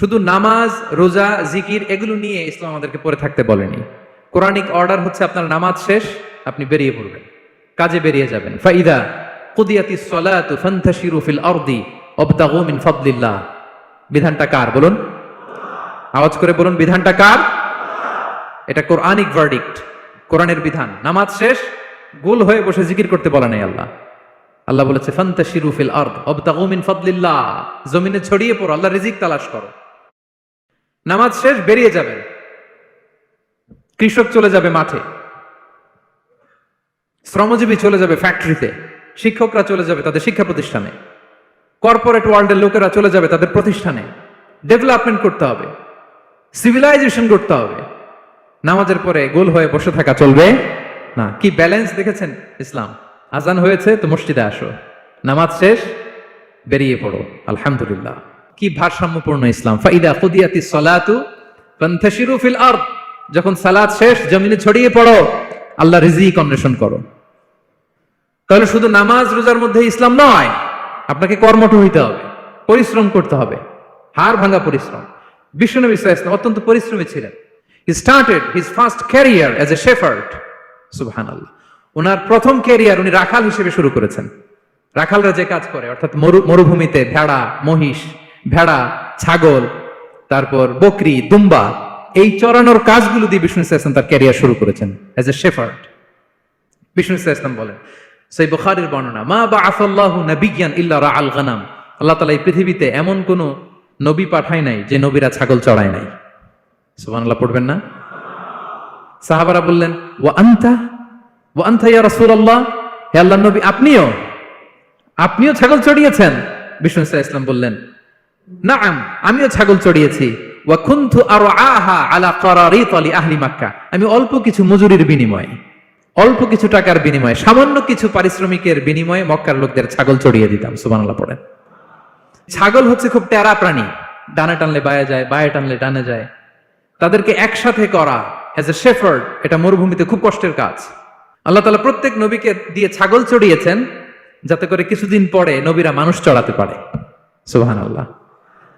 শুধু নামাজ, রোজা, জিকির এগুলো নিয়ে ইসলাম আমাদেরকে পড়ে থাকতে বলেনি। কোরআনিক অর্ডার হচ্ছে আপনার নামাজ শেষ, আপনি বেরিয়ে পড়বেন, কাজে বেরিয়ে যাবেন। ফাইদা কুদিয়াতি সলাতু ফান্তাশিরু ফিল আরদি ওয়াবতাগু মিন ফাদলিল্লাহ। বিধানটা কার বলুন? আওয়াজ করে বলুন, বিধানটা কার? এটা কোরআনিক ভার্ডিক্ট কোরআনের বিধান। নামাজ শেষ, গোল হয়ে বসে জিকির করতে বলা নাই আল্লাহ। আল্লাহ বলেছে, ফান্তাশিরু ফিল আরদ ওয়াবতাগু মিন ফাদলিল্লাহ। জমিনে ছড়িয়ে পড়ো, আল্লাহ রিজিক তালাশ করো। নামাজ শেষ, বেরিয়ে যাবেন। কৃষক চলে যাবে মাঠে। শ্রমজীবী চলে যাবে ফ্যাক্টরিতে শিক্ষকরা চলে যাবে তাদের শিক্ষা প্রতিষ্ঠানে। কর্পোরেট ওয়ার্ল্ডের লোকেরা চলে যাবে তাদের প্রতিষ্ঠানে। ডেভেলপমেন্ট করতে হবে। সিভিলাইজেশন করতে হবে। নামাজের পরে গোল হয়ে বসে থাকা চলবে না। কি ব্যালেন্স দেখেছেন? ইসলাম। আজান হয়েছে, তো মসজিদে আসো। নামাজ শেষ, বেরিয়ে পড়ো। আলহামদুলিল্লাহ। কি ভারসাম্যপূর্ণ ইসলাম? ফাইদা খুদিয়াতি সলাতু ফান্তাশিরু ফিল আরদ। যখন সালাত শেষ, জমিনে ছড়িয়ে পড়ো, আল্লাহ রিজিক অন্বেষণ করো। তাহলে শুধু নামাজ, রোজার মধ্যে ইসলাম নয়, আপনাকে কর্মঠ হইতে হবে, পরিশ্রম করতে হবে। হার ভাঙা পরিশ্রম। বিশ্বনবী ইসলাম অত্যন্ত পরিশ্রমী ছিলেন। He started his first career as a shepherd সুবহানাল্লাহ। ওনার প্রথম ক্যারিয়ার উনি রাখাল হিসেবে শুরু করেছেন। রাখালরা যে কাজ করে, অর্থাৎ মরুভূমিতে ভেড়া, মহিষ ভেড়া, ছাগল, তারপর বকরি, দুম্বা, এই চড়ানোর কাজগুলো দিয়ে বিষ্ণু ইসলাম তার ক্যারিয়ার শুরু করেছেন as a shepherd Bishnu Islam বলেন, সেই বুখারীর বর্ণনা, মা বা আফাল্লাহু নাবিয়ান ইল্লা রা আল গানাম। আল্লাহ তালা এই পৃথিবীতে এমন কোন নবী পাঠায় নাই যে নবীরা ছাগল চড়ায় নাই। সুবহানাল্লাহ, পড়বেন না? সাহাবারা বললেন ও আন্তা? ও আন্তা ইয়া রাসূলুল্লাহ? হে আল্লাহর নবী, আপনিও? আপনিও ছাগল চড়িয়েছেন? বিষ্ণু ইসলাম বললেন নাম, আমিও ছাগল চড়িয়েছি। আমি অল্প কিছু মজুরির বিনিময়ে, অল্প কিছু টাকার বিনিময়ে, সামান্য কিছু পারিশ্রমিকের বিনিময়ে মক্কার লোকদের ছাগল চড়িয়ে দিতাম, সুবহানাল্লাহ পড়েন ছাগল হচ্ছে খুব টেরা প্রাণী, ডানে টানলে বায়ে যায়, বায়ে টানলে ডানে যায়। তাদেরকে একসাথে করা অ্যাজ এ শেফার্ড এটা মরুভূমিতে খুব কষ্টের কাজ। আল্লাহ তালা প্রত্যেক নবীকে দিয়ে ছাগল চড়িয়েছেন, যাতে করে কিছুদিন পরে নবীরা মানুষ চড়াতে পারে সুহান আল্লাহ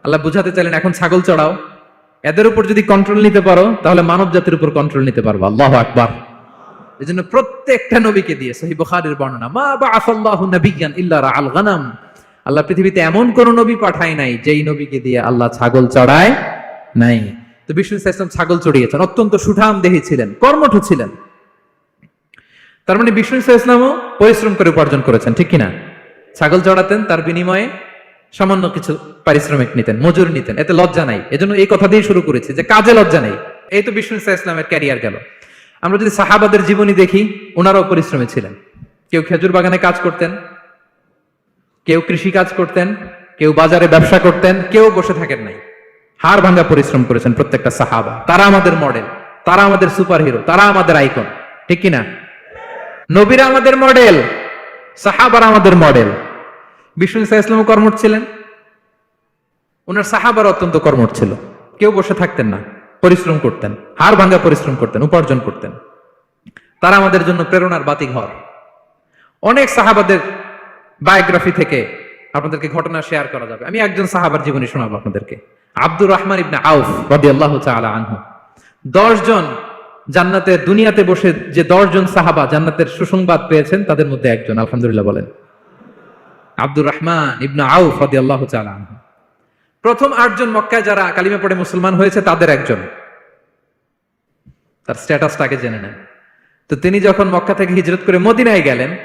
আল্লাহ বুঝাতে চাইলেন, এখন ছাগল চড়াও। এদের উপর যদি কন্ট্রোল নিতে পারো, তাহলে মানব জাতির উপর কন্ট্রোল নিতে পারব। আল্লাহ আকবার। এই জন্য প্রত্যেকটা নবীকে দিয়ে সহি বুখারীর বর্ণনা, মা বা আসাল্লাহু নাবিয়ান ইল্লা রাআল গানাম। আল্লাহ পৃথিবীতে এমন কোন নবী পাঠায় নাই, যেই নবীকে দিয়ে আল্লাহ ছাগল চড়ায় নাই। তো বিষ্ণু ইসলাম ছাগল চড়িয়েছেন, অত্যন্ত সুঠাম দেহি ছিলেন, কর্মঠ ছিলেন। তার মানে বিষ্ণু ইসলামও পরিশ্রম করে উপার্জন করেছেন, ঠিক কিনা ছাগল চড়াতেন, তার বিনিময়ে সামান্য কিছু পারিশ্রমিক নিতেন, মজুর নিতেন, এতে লজ্জা নাই। এজন্য এই কথা দিয়ে শুরু করেছি যে কাজে লজ্জা নেই। এই তো বিষ্ণু ইসলামের ক্যারিয়ার গেল। আমরা যদি সাহাবাদের জীবনী দেখি ওনারাও পরিশ্রমী ছিলেন। কেউ খেজুর বাগানে কাজ করতেন, কেউ কৃষি কাজ করতেন, কেউ বাজারে ব্যবসা করতেন, কেউ বসে থাকেন নাই। হাড় ভাঙ্গা পরিশ্রম করেছেন প্রত্যেকটা সাহাবা। তারা আমাদের মডেল তারা আমাদের সুপার হিরো তারা আমাদের আইকন ঠিক কিনা? নবীরা আমাদের মডেল সাহাবারা আমাদের মডেল বিষ্ণু ইসলাম কর্মঠ ছিলেন। ওনার সাহাবার অত্যন্ত কর্মঠ ছিল। কেউ বসে থাকতেন না। পরিশ্রম করতেন। হাড় ভাঙ্গা পরিশ্রম করতেন, উপার্জন করতেন। তারা আমাদের জন্য প্রেরণার বাতি ঘর অনেক সাহাবাদের বায়োগ্রাফি থেকে আপনাদেরকে ঘটনা শেয়ার করা যাবে। আমি একজন সাহাবার জীবনী শোনাবো আপনাদেরকে। আব্দুর রহমান ইবনে আউফ রাদিয়াল্লাহু তাআলা আনহু। 10 জন জান্নাতের দুনিয়াতে বসে যে 10 জন সাহাবা জান্নাতের সুসংবাদ পেয়েছেন, তাদের মধ্যে একজন, আলহামদুলিল্লাহ বলেন। আব্দুর রহমান ইবনে আউফ রাদিয়াল্লাহু আল্লাহ প্রথম আটজন মক্কায় যারা কালিমা পড়ে মুসলমান হয়েছে, তাদের একজন। তার স্ট্যাটাসটাকে জেনে নেন। তো তিনি যখন মক্কা থেকে হিজরত করে মদিনায় গেলেন,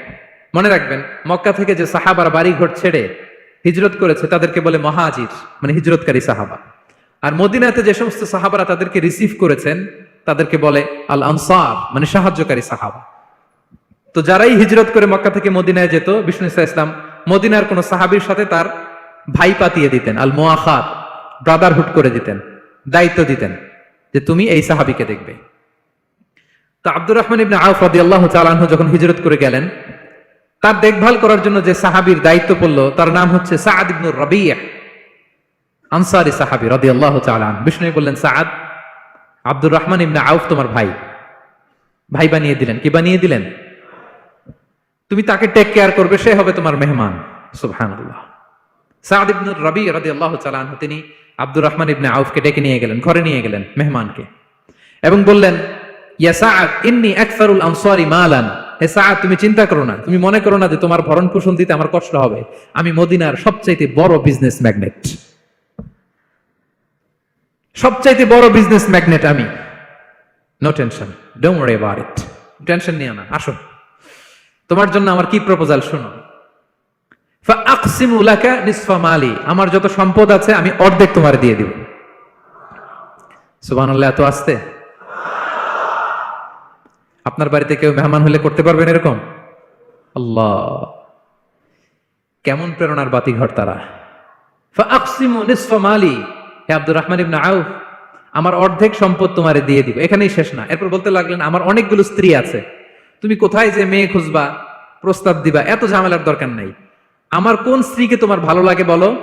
মনে রাখবেন, মক্কা থেকে যে সাহাবার বাড়ি ঘর ছেড়ে হিজরত করেছে, তাদেরকে বলে মহাজির মানে হিজরতকারী সাহাবা। আর মদিনাতে যে সমস্ত সাহাবারা তাদেরকে রিসিভ করেছেন, তাদেরকে বলে আল আনসার মানে সাহায্যকারী সাহাবা। তো যারাই হিজরত করে মক্কা থেকে মদিনায় যেত, বিষ্ণু ইসলাম মদিনার কোন সাহাবির সাথে তার ভাই পাতিয়ে দিতেন, আল মোয়াখাত ব্রাদারহুড করে দিতেন, দায়িত্ব দিতেন যে তুমি এই সাহাবিকে দেখবে। তো আব্দুর রহমান ইবনে আউফ রাদিয়াল্লাহু তাআলা আনহু যখন হিজরত করে গেলেন, তার দেখভাল করার জন্য যে সাহাবীর দায়িত্ব পড়ল, তার নাম হচ্ছে সাআদ ইবনুর রাবিয়া, আনসারি সাহাবী রাদিয়াল্লাহু তাআলা আনহু। বিষ্ণু বললেন, সাআদ, আব্দুর রহমান ইবনে আউফ তোমার ভাই। ভাই বানিয়ে দিলেন। কি বানিয়ে দিলেন? তুমি তাকে টেক কেয়ার করবে, সে হবে তোমার মেহমান। সুবহানাল্লাহ। সাআদ ইবনুর রাবি রাদিয়াল্লাহু তাআলা আনহু, তিনি আব্দুর রহমান ইবনে আউফকে ডেকে নিয়ে গেলেন, ঘরে নিয়ে গেলেন মেহমানকে। এবং বললেন, ইয়া সাআদ, ইন্নি আকসারুল আনসারি মালান। হে সাআদ, তুমি চিন্তা করো না, তুমি মনে করো না যে তোমার ভরণ পোষণ দিতে আমার কষ্ট হবে। আমি মদিনার সবচাইতে বড় বিজনেস ম্যাগনেট সবচাইতে বড় বিজনেস ম্যাগনেট আমি। No tension don't worry about it tension নিও না আসো তোমার জন্য আমার কি প্রপোজাল শোনো। ফাআকসিমু লাকা নিসফা মালি, আমার যত সম্পদ আছে আমি অর্ধেক তোমার দিয়ে দিব। সুবহানাল্লাহ, এত আসতে? আপনার বাড়িতে কেউ মেহমান হলে করতে পারবেন এরকম? আল্লাহ। কেমন প্রেরণার বাতি ঘর তারা মালি, হে আব্দুর রহমান ইবনে আউফ, আমার অর্ধেক সম্পদ তোমারে দিয়ে দিব। এখানেই শেষ না। এরপর বলতে লাগলেন, আমার অনেকগুলো স্ত্রী আছে। তুমি কোথায় যে মেয়ে খুঁজবা, প্রস্তাব দিবা, এত ঝামেলার দরকার নাই। আমার কোন স্ত্রীকে তোমার ভালো লাগে বলো?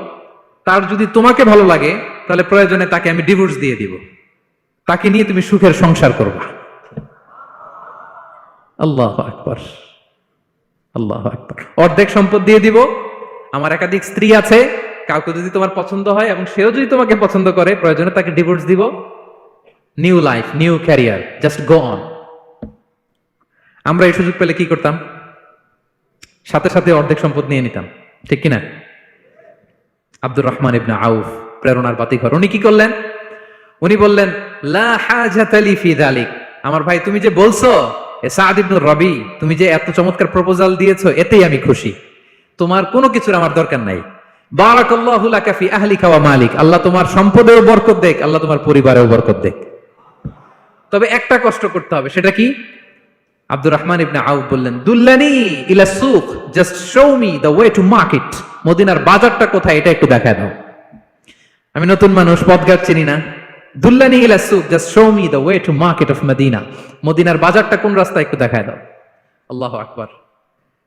তার যদি তোমাকে ভালো লাগে, তাহলে প্রয়োজনে তাকে আমি ডিভোর্স দিয়ে দিব। তাকে নিয়ে তুমি সুখের সংসার করবা। আল্লাহ আকবর। আল্লাহ আকবর। অর্ধেক সম্পদ দিয়ে দিব। আমার একাধিক স্ত্রী আছে, কাউকে যদি তোমার পছন্দ হয় এবং সেও যদি তোমাকে পছন্দ করে, প্রয়োজনে তাকে ডিভোর্স দিব। New life new career just go on আমরা এই সুযোগ পেলে কি করতাম? সাথে সাথে অর্ধেক সম্পদ নিয়ে নিতাম। ঠিক কিনা? আব্দুর রহমান ইবনা আউফ, প্রেরণার বাতিঘর। উনি কি করলেন? উনি বললেন আমার ভাই, তুমি যে বলছো রবি, তুমি যে এত চমৎকার প্রপোজাল দিয়েছ, এতেই আমি খুশি। তোমার কোনো কিছুর আমার দরকার নাই। মালিক। আল্লাহ তোমার সম্পদেও বরকত দেখ, আল্লাহ তোমার পরিবারেও বরকত দেখ। তবে একটা কষ্ট করতে হবে, সেটা কি? আব্দুর রহমান ইবনে আউফ বললেন, দুল্লানি ইলা সুক just show me the way to market মদিনার বাজারটা কোথায়, এটা একটু দেখায় দাও। আমি নতুন মানুষ, পথঘাট চিনি না। দুল্লানি ইলা সুক just show me the way to market of Medina মদিনার বাজারটা কোন রাস্তায়, একটু দেখায় দাও। আল্লাহ আকবার।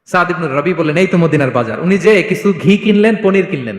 সাদ ইবনুর রবি বললেন, এই তো মদিনার বাজার। উনি যে কিছু ঘি কিনলেন, পনির কিনলেন।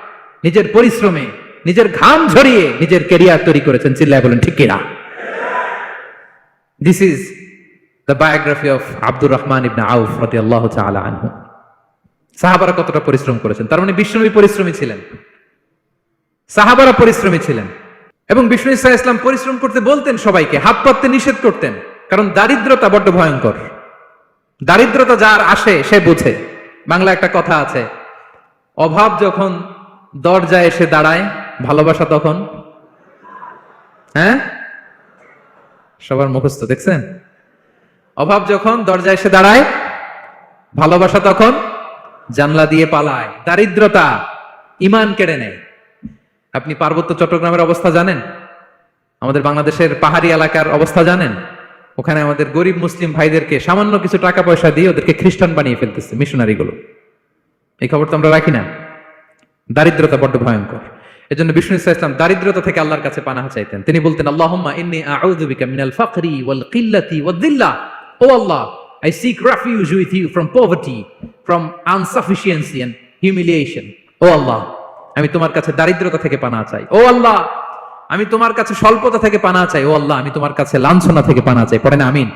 নিজের পরিশ্রমে, নিজের ঘাম ঝরিয়ে নিজের ক্যারিয়ার তৈরি করেছেন চিল্লায় বলেন, ঠিক কিনা? This is the biography of Abdur Rahman ibn Auf রতি আল্লাহ আনহু। সাহাবারা কতটা পরিশ্রম করেছেন? তার মানে বিষ্ণুবী পরিশ্রমী ছিলেন। সাহাবারা পরিশ্রমী ছিলেন। এবং বিষ্ণু ইসা ইসলাম পরিশ্রম করতে বলতেন সবাইকে, হাত পাততে নিষেধ করতেন, কারণ দারিদ্রতা বড্ড ভয়ঙ্কর। দারিদ্রতা যার আসে, সে বুঝে। বাংলা একটা কথা আছে, অভাব যখন দরজায় এসে দাঁড়ায়, ভালোবাসা তখন। হ্যাঁ? সবার মুখস্থ, দেখছেন? অভাব যখন দরজায় এসে দাঁড়ায়, ভালোবাসা তখন জানলা দিয়ে পালায়, দারিদ্রতা ইমান কেড়ে নেয়। আপনি পার্বত্য চট্টগ্রামের অবস্থা জানেন? আমাদের বাংলাদেশের পাহাড়ি এলাকার অবস্থা জানেন? ওখানে আমাদের গরিব মুসলিম ভাইদেরকে সামান্য কিছু টাকা পয়সা দিয়ে ওদেরকে খ্রিস্টান বানিয়ে ফেলতেছে মিশনারিগুলো এই খবর তো আমরা রাখি না। দারিদ্রতা বড্ড ভয়ঙ্কর। এজন্য বিষ্ণু ইসা ইসলাম দারিদ্রতা থেকে আল্লাহর কাছে পানাহা চাইতেন। তিনি বলতেন আল্লাহ I seek refuge with you from poverty from insufficiency and humiliation ও আল্লাহ, আমি তোমার কাছে দারিদ্রতা থেকে পানা চাই। ও আল্লাহ, আমি তোমার কাছে স্বল্পতা থেকে পানা চাই। ও আল্লাহ, আমি তোমার কাছে লাঞ্ছনা থেকে পানা চাই। পড়েন, আমিন।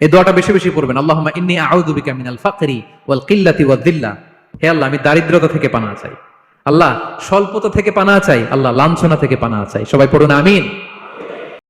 এই দোয়াটা বেশি বেশি পড়বেন। আল্লাহুম্মা ইন্নী আউযু বিকা মিনাল ফাকরি ওয়াল কিল্লাতি ওয়াদ-দিল্লা হে আল্লাহ, আমি দারিদ্রতা থেকে পানা চাই। আল্লাহ, স্বল্পতা থেকে পানা চাই। আল্লাহ, লাঞ্ছনা থেকে পানা চাই। সবাই পড়ুন, আমিন।